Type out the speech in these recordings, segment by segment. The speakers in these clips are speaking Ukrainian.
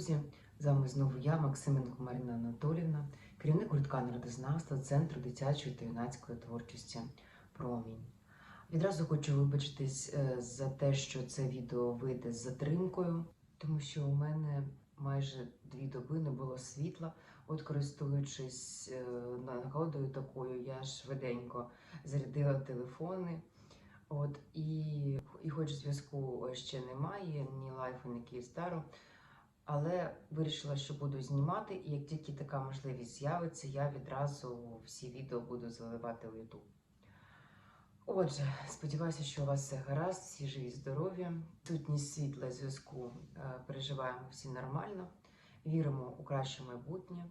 друзі! З вами знову я, Максименко Марина Анатолівна, керівник гуртка народознавства Центру дитячої та юнацької творчості Промінь. Відразу хочу вибачитись е, за те, що це відео вийде з затримкою, тому що у мене майже дві доби не було світла. От, користуючись е, нагодою такою, я швиденько зарядила телефони. От і, і хоч зв'язку ще немає, ні лайфу, ні Київстару, але вирішила, що буду знімати, і як тільки така можливість з'явиться, я відразу всі відео буду заливати у YouTube. Отже, сподіваюся, що у вас все гаразд, всі живі, здорові. Сутність світла зв'язку е, переживаємо всі нормально, віримо у краще майбутнє.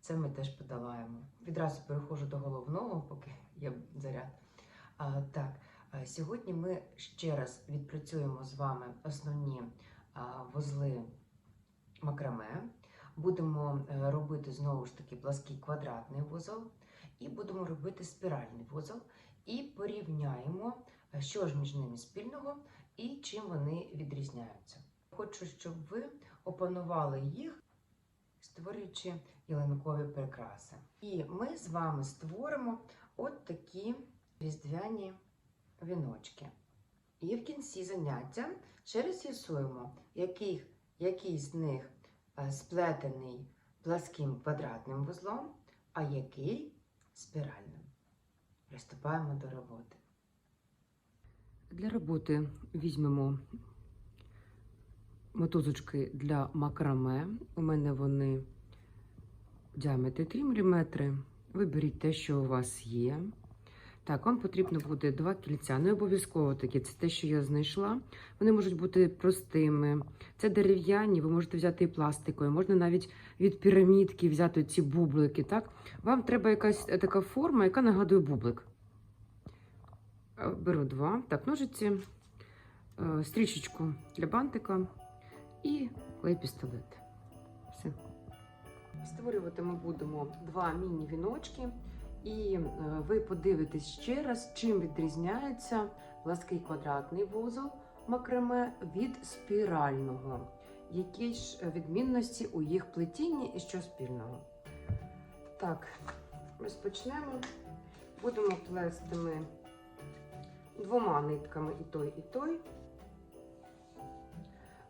Це ми теж подолаємо. Відразу переходжу до головного, поки є заряд. А, так, сьогодні ми ще раз відпрацюємо з вами основні а, вузли макраме. Будемо е, робити знову ж таки плаский квадратний вузол, і будемо робити спіральний вузол. І порівняємо, е, що ж між ними спільного і чим вони відрізняються. Хочу, щоб ви опанували їх, створюючи ялинкові прикраси. І ми з вами створимо от такі різдвяні віночки. І в кінці заняття ще раз з'ясуємо, який, з них е, сплетений пласким квадратним вузлом, а який спіральним. Приступаємо до роботи. Для роботи візьмемо мотузочки для макраме. У мене вони в 3 мм. Виберіть те, що у вас є. Так, вам потрібно буде два кільця. Не обов'язково такі, це те, що я знайшла. Вони можуть бути простими. Це дерев'яні, ви можете взяти і пластикові, можна навіть від пірамідки взяти ці бублики. Так? Вам треба якась е, така форма, яка нагадує бублик. Е, Беру два. Так, ножиці, е, стрічечку для бантика і клей-пістолет. Все. Створювати ми будемо два міні-віночки. І е, ви подивитесь ще раз, чим відрізняється плаский квадратний вузол макраме від спірального. Які ж відмінності у їх плетінні і що спільного? Так, розпочнемо. Будемо плести ми двома нитками і той, і той.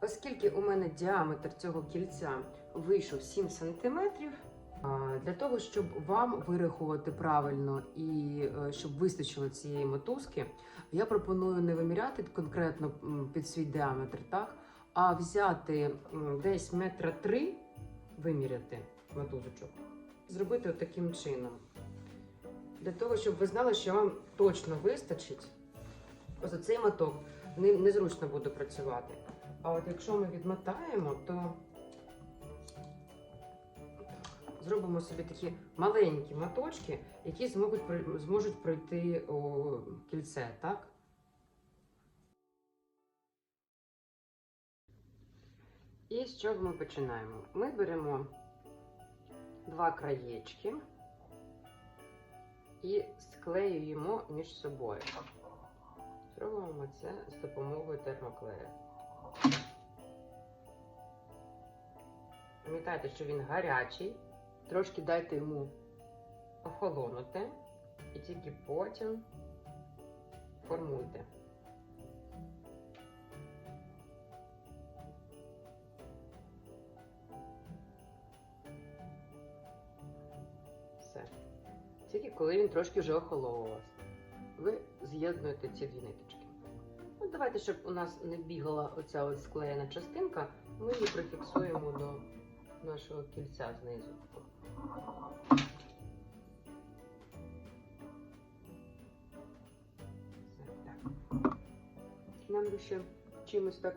Оскільки у мене діаметр цього кільця вийшов 7 см, Для того, щоб вам вирахувати правильно і е, щоб вистачило цієї мотузки, я пропоную не виміряти конкретно під свій діаметр, так? а взяти десь метра три, виміряти мотузочок, зробити таким чином. Для того, щоб ви знали, що вам точно вистачить. Ось цей моток незручно буде працювати. А от якщо ми відмотаємо, то зробимо собі такі маленькі моточки, які зможуть, зможуть пройти о, кільце, так? І з чого ми починаємо? Ми беремо два краєчки і склеюємо між собою. Зробимо це з допомогою термоклею. Пам'ятайте, що він гарячий. Трошки дайте йому охолонути і тільки потім формуйте. Все. Тільки коли він трошки вже охолов у вас, ви з'єднуєте ці дві ниточки. Ну, давайте, щоб у нас не бігала оця ось склеєна частинка, ми її прифіксуємо до нашого кільця знизу. Нам би ще чимось так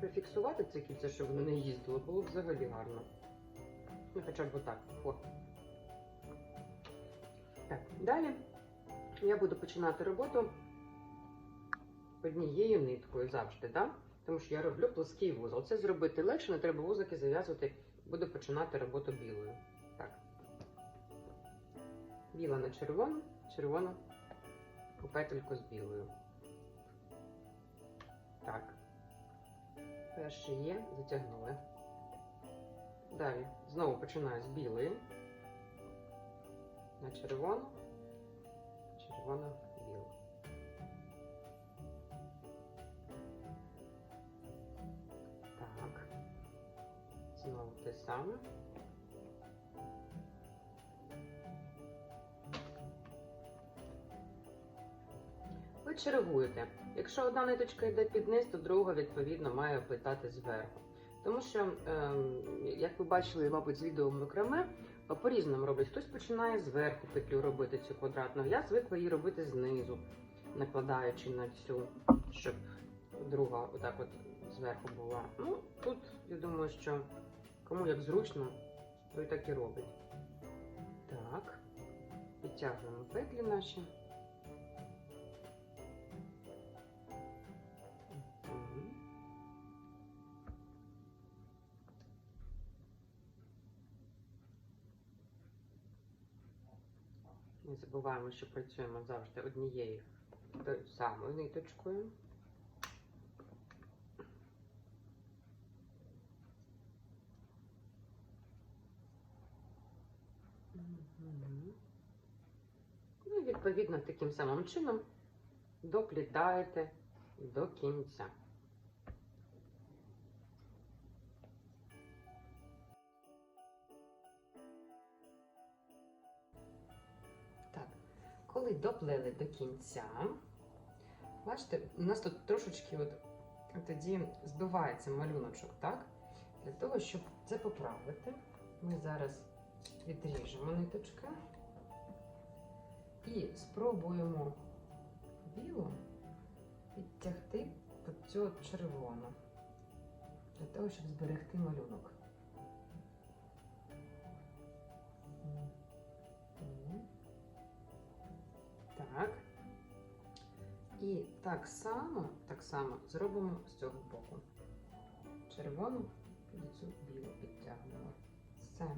прифіксувати це кільце, щоб воно не їздило, було б взагалі гарно. Ну, хоча б отак. О. Так, далі я буду починати роботу однією ниткою завжди, так? Тому що я роблю плоский вузол. Це зробити легше, не треба вузлики зав'язувати. Буду починати роботу білою. Так. Біла на червону, червона у петельку з білою. Так. Перший є, затягнули. Далі знову починаю з білої. На червону, червона, саме. Ви чергуєте. Якщо одна ниточка йде під низ, то друга, відповідно, має оплітати зверху. Тому що, ем, як ви бачили, мабуть, з відео макраме, по-різному роблять. Хтось починає зверху петлю робити цю квадратну. Я звикла її робити знизу, накладаючи на цю, щоб друга отак от зверху була. Ну, тут я думаю, що кому як зручно, то і так і робить. Так, підтягуємо петлі наші. Не забуваємо, що працюємо завжди однією самою ниточкою. Мгм. Ну і відповідно таким самим чином доплітаєте до кінця. Так, коли доплели до кінця, бачите, у нас тут трошечки от тоді збивається малюночок, так? Для того, щоб це поправити, ми зараз відріжемо ниточки і спробуємо білу підтягти під цю червону, для того, щоб зберегти малюнок. Так. І так само, так само зробимо з цього боку. Червону під цю білу підтягнемо. Все.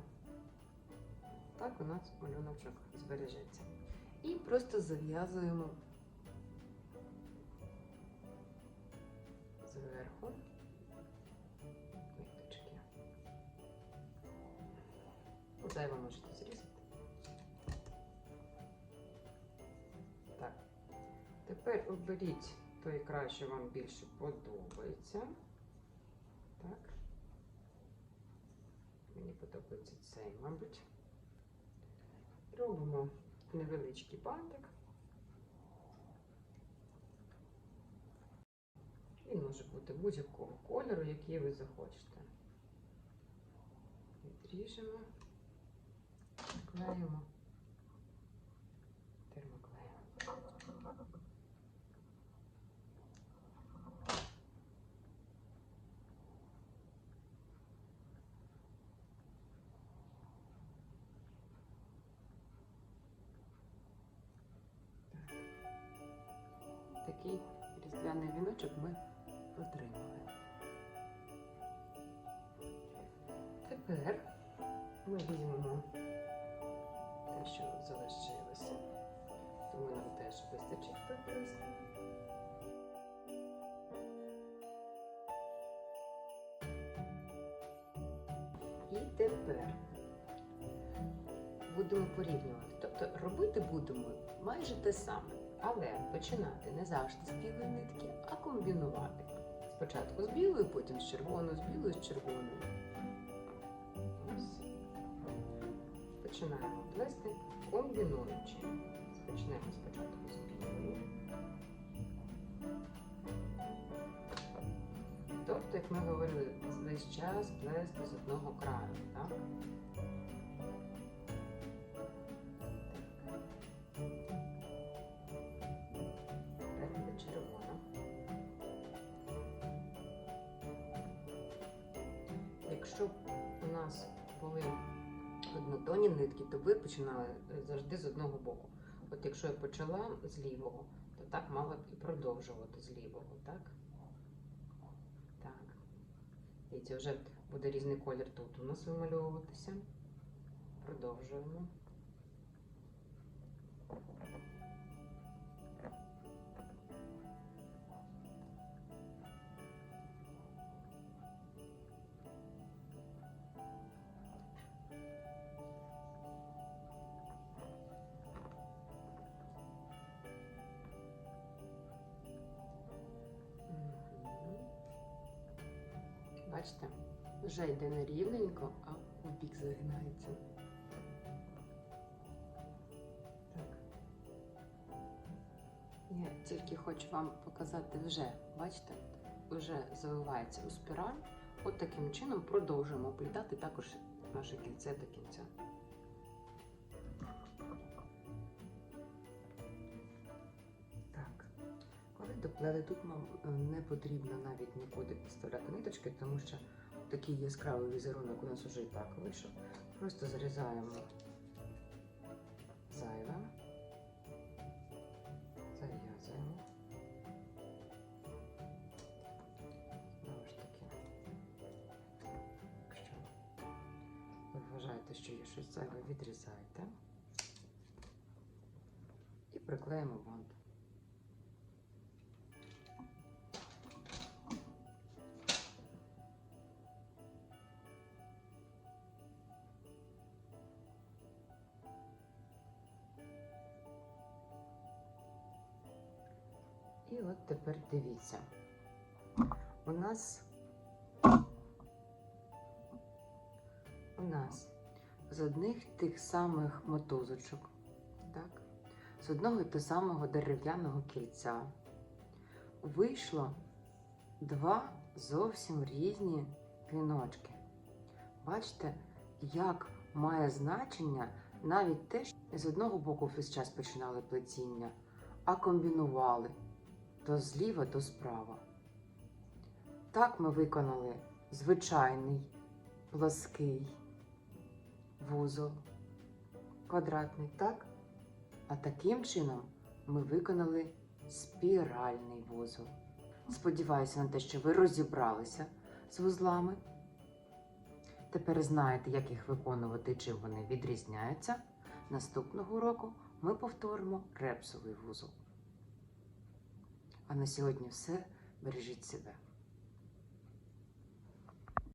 Так у нас малюночок збережеться. І просто зав'язуємо зверху ниточки. Зайве можете зрізати. Так. Тепер оберіть той край, що вам більше подобається. Так. Мені подобається цей, мабуть. Робимо невеличкий бантик. Він може бути будь-якого кольору, який ви захочете. Відріжемо, клеїмо, різдвяний віночок ми отримали. Тепер ми візьмемо те, що залишилося, тому нам теж вистачить приблизно. І тепер будемо порівнювати. Тобто робити будемо майже те саме, але починати не завжди з білої нитки, комбінувати. Спочатку з білою, потім з червоною, з білою, з червоною. Ось. Починаємо плести, комбінуючи. Почнемо спочатку з білої. Тобто, як ми говорили, весь час плести з одного краю, так? Нас були однотонні нитки, то ви починали е, завжди з одного боку. От якщо я почала з лівого, то так мала б і продовжувати з лівого, так? Так. Дивіться, вже буде різний колір тут у нас вимальовуватися. Продовжуємо. Бачите? Вже йде не рівненько, а у бік загинається. Я тільки хочу вам показати вже, бачите, вже завивається у спіраль. От таким чином продовжуємо плітати також наше кільце до кінця. Тут нам е, не потрібно навіть нікуди підставляти ниточки, тому що такий яскравий візерунок у нас уже і так вийшов. Просто зарізаємо зайве, зав'язуємо. Знову ж таки, якщо ви вважаєте, що є щось зайве, відрізайте і приклеїмо бант. І от тепер дивіться. У нас у нас з одних тих самих мотузочок, так, з одного і того самого дерев'яного кільця вийшло два зовсім різні віночки. Бачите, як має значення навіть те, що з одного боку весь час починали плетіння, а комбінували то зліва, то справа. Так ми виконали звичайний плоский вузол квадратний, так? А таким чином ми виконали спіральний вузол. Сподіваюся на те, що ви розібралися з вузлами. Тепер знаєте, як їх виконувати, чим вони відрізняються. Наступного року ми повторимо репсовий вузол. А на сьогодні все. Бережіть себе.